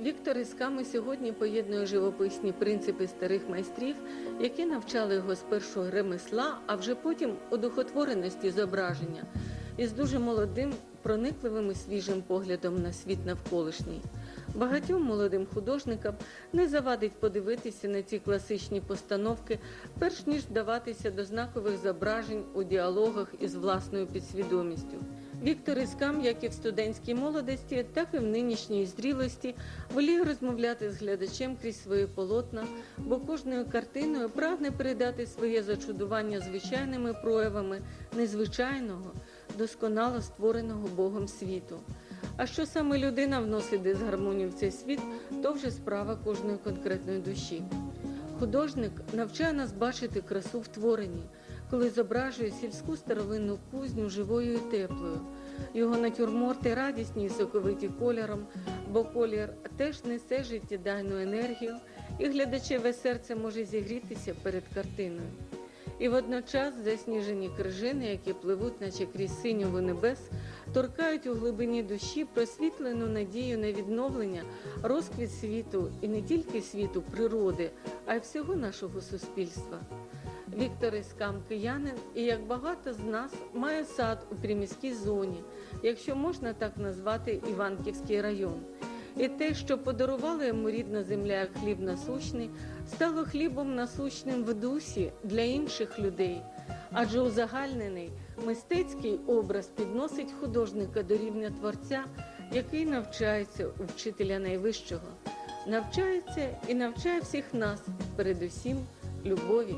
Віктор Ісками сьогодні поєднує живописні принципи старих майстрів, які навчали його спершу ремесла, а вже потім одухотвореності зображення, із дуже молодим, проникливим і свіжим поглядом на світ навколишній. Багатьом молодим художникам не завадить подивитися на ці класичні постановки, перш ніж вдаватися до знакових зображень у діалогах із власною підсвідомістю. Віктор Іскам, як і в студентській молодості, так і в нинішній зрілості, воліє розмовляти з глядачем крізь свої полотна, бо кожною картиною прагне передати своє зачудування звичайними проявами незвичайного, досконало створеного Богом світу. А що саме людина вносить дисгармонію в цей світ, то вже справа кожної конкретної душі. Художник навчає нас бачити красу в творенні, коли зображує сільську старовинну кузню живою і теплою. Його натюрморти радісні і соковиті кольором, бо колір теж несе життєдайну енергію, і глядачеве серце може зігрітися перед картиною. І водночас засніжені крижини, які пливуть, наче крізь синьову небес, торкають у глибині душі просвітлену надію на відновлення, розквіт світу і не тільки світу природи, а й всього нашого суспільства. Віктор Іскам киянин і як багато з нас має сад у приміській зоні, якщо можна так назвати Іванківський район. І те, що подарувала йому рідна земля як хліб насущний, стало хлібом насущним в дусі для інших людей. Адже узагальнений мистецький образ підносить художника до рівня творця, який навчається у вчителя найвищого, навчається і навчає всіх нас, передусім любові